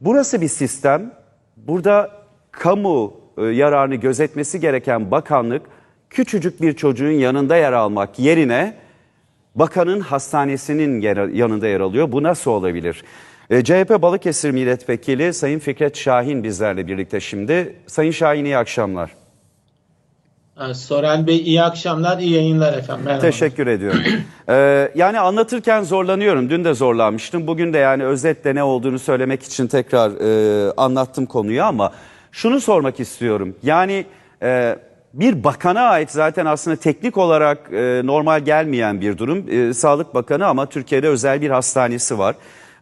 Burası bir sistem. Burada kamu e, yararını gözetmesi gereken bakanlık küçücük bir çocuğun yanında yer almak yerine bakanın hastanesinin yanında yer alıyor. Bu nasıl olabilir? E, CHP Balıkesir Milletvekili Sayın Fikret Şahin bizlerle birlikte şimdi. Sayın Şahin iyi akşamlar. Ha, Sorel Bey iyi akşamlar, iyi yayınlar efendim. Merhaba. Teşekkür ediyorum. Ee, yani anlatırken zorlanıyorum. Dün de zorlanmıştım. Bugün de yani özetle ne olduğunu söylemek için tekrar e, anlattım konuyu ama şunu sormak istiyorum. Yani e, bir bakana ait zaten aslında teknik olarak e, normal gelmeyen bir durum. E, Sağlık Bakanı ama Türkiye'de özel bir hastanesi var.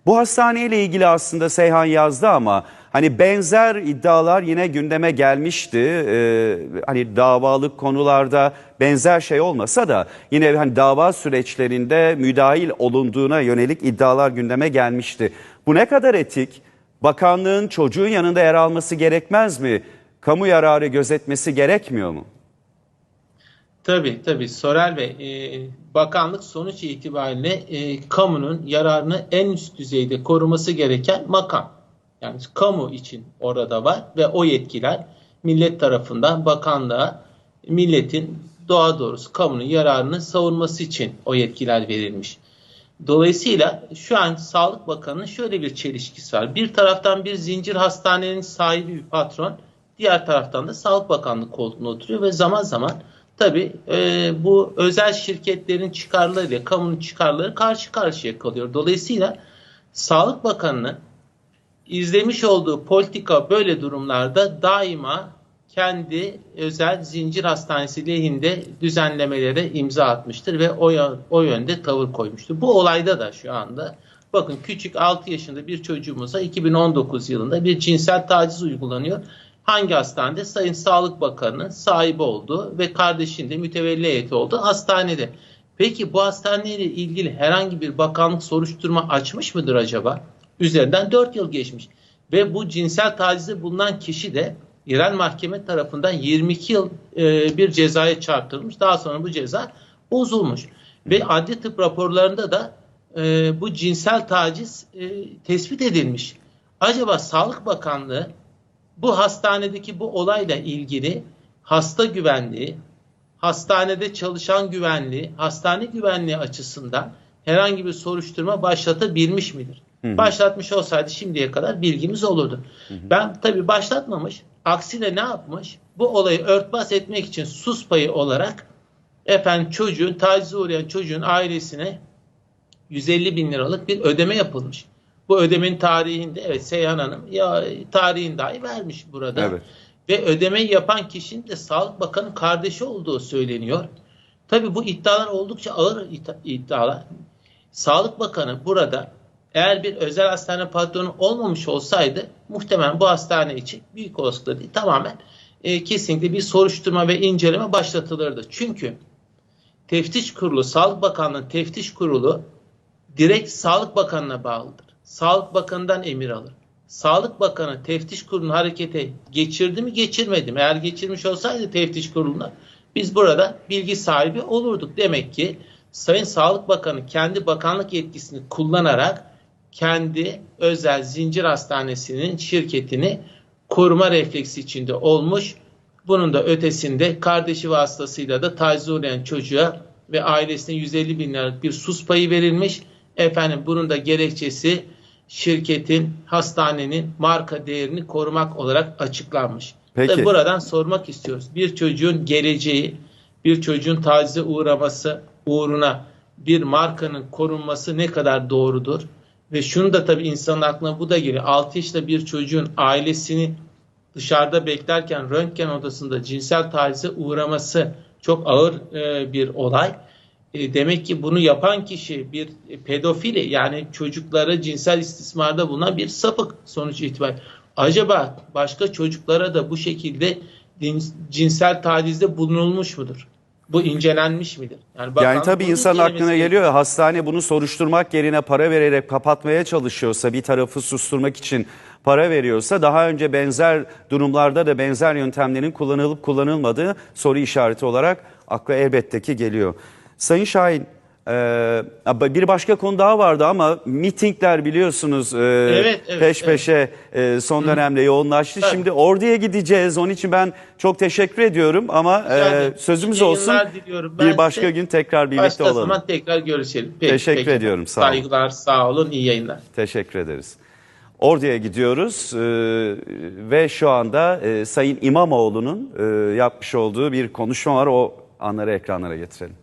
Bu hastaneyle ilgili aslında Seyhan yazdı ama hani benzer iddialar yine gündeme gelmişti. Ee, hani davalık konularda benzer şey olmasa da yine hani dava süreçlerinde müdahil olunduğuna yönelik iddialar gündeme gelmişti. Bu ne kadar etik? Bakanlığın çocuğun yanında yer alması gerekmez mi? Kamu yararı gözetmesi gerekmiyor mu? Tabii tabii Sorel Bey, e, bakanlık sonuç itibariyle e, kamunun yararını en üst düzeyde koruması gereken makam. Yani kamu için orada var ve o yetkiler millet tarafından bakanlığa milletin doğa doğrusu kamunun yararını savunması için o yetkiler verilmiş. Dolayısıyla şu an Sağlık Bakanı'nın şöyle bir çelişkisi var. Bir taraftan bir zincir hastanenin sahibi bir patron, diğer taraftan da Sağlık Bakanlığı koltuğuna oturuyor ve zaman zaman tabii e, bu özel şirketlerin çıkarlarıyla kamunun çıkarları karşı karşıya kalıyor. Dolayısıyla Sağlık Bakanı'nın izlemiş olduğu politika böyle durumlarda daima kendi özel zincir hastanesi lehinde düzenlemelere imza atmıştır ve o, o yönde tavır koymuştur. Bu olayda da şu anda bakın küçük 6 yaşında bir çocuğumuza 2019 yılında bir cinsel taciz uygulanıyor. Hangi hastanede? Sayın Sağlık Bakanı'nın sahibi olduğu ve kardeşinin de mütevelli heyeti olduğu hastanede. Peki bu hastaneyle ilgili herhangi bir bakanlık soruşturma açmış mıdır acaba? Üzerinden 4 yıl geçmiş. Ve bu cinsel tacizde bulunan kişi de yerel mahkeme tarafından 22 yıl e, bir cezaya çarptırılmış. Daha sonra bu ceza bozulmuş. Ve adli tıp raporlarında da e, bu cinsel taciz e, tespit edilmiş. Acaba Sağlık Bakanlığı bu hastanedeki bu olayla ilgili hasta güvenliği, hastanede çalışan güvenliği, hastane güvenliği açısından herhangi bir soruşturma başlatabilmiş midir? Başlatmış olsaydı şimdiye kadar bilgimiz olurdu. Ben tabii başlatmamış. Aksine ne yapmış? Bu olayı örtbas etmek için sus payı olarak efendim çocuğun tacize uğrayan çocuğun ailesine 150 bin liralık bir ödeme yapılmış. Bu ödemenin tarihinde evet Seyhan Hanım ya tarihini dahi vermiş burada. Evet. Ve ödemeyi yapan kişinin de Sağlık Bakanı kardeşi olduğu söyleniyor. Tabii bu iddialar oldukça ağır iddialar. Sağlık Bakanı burada eğer bir özel hastane patronu olmamış olsaydı muhtemelen bu hastane için büyük olasılıkla değil tamamen e, kesinlikle bir soruşturma ve inceleme başlatılırdı. Çünkü teftiş kurulu, Sağlık Bakanlığı'nın teftiş kurulu direkt Sağlık Bakanı'na bağlıdır. Sağlık Bakanı'ndan emir alır. Sağlık Bakanı teftiş kurulunu harekete geçirdi mi geçirmedi mi? Eğer geçirmiş olsaydı teftiş kuruluna biz burada bilgi sahibi olurduk. Demek ki Sayın Sağlık Bakanı kendi bakanlık yetkisini kullanarak kendi özel zincir hastanesinin şirketini koruma refleksi içinde olmuş. Bunun da ötesinde kardeşi vasıtasıyla da tacize uğrayan çocuğa ve ailesine 150 bin liralık bir sus payı verilmiş. Efendim bunun da gerekçesi şirketin, hastanenin marka değerini korumak olarak açıklanmış. Peki. Tabii buradan sormak istiyoruz. Bir çocuğun geleceği, bir çocuğun tacize uğraması uğruna bir markanın korunması ne kadar doğrudur? Ve şunu da tabii insanın aklına bu da geliyor. 6 yaşında bir çocuğun ailesini dışarıda beklerken röntgen odasında cinsel tacize uğraması çok ağır e, bir olay. E, demek ki bunu yapan kişi bir pedofili yani çocuklara cinsel istismarda bulunan bir sapık sonuç itibariyle. Acaba başka çocuklara da bu şekilde cinsel tacizde bulunulmuş mudur? Bu incelenmiş midir? Yani bakanlık tabii bunu insanın incelemesi aklına geliyor hastane bunu soruşturmak yerine para vererek kapatmaya çalışıyorsa bir tarafı susturmak için para veriyorsa daha önce benzer durumlarda da benzer yöntemlerin kullanılıp kullanılmadığı soru işareti olarak akla elbette ki geliyor. Sayın Şahin Ee, bir başka konu daha vardı ama mitingler biliyorsunuz e, Evet, evet, peş peşe e, son dönemde yoğunlaştı. Tabii. Şimdi orduya gideceğiz. Onun için ben çok teşekkür ediyorum ama e, sözümüz olsun. yayınlar diliyorum. Ben Bir başka gün tekrar birlikte Başka olalım. zaman tekrar görüşelim. Peki, Teşekkür peki. ediyorum, sağ olun. Saygılar, sağ olun, iyi yayınlar. Teşekkür ederiz. Ordu'ya gidiyoruz e, ve şu anda e, Sayın İmamoğlu'nun e, yapmış olduğu bir konuşma var. O anları ekranlara getirelim.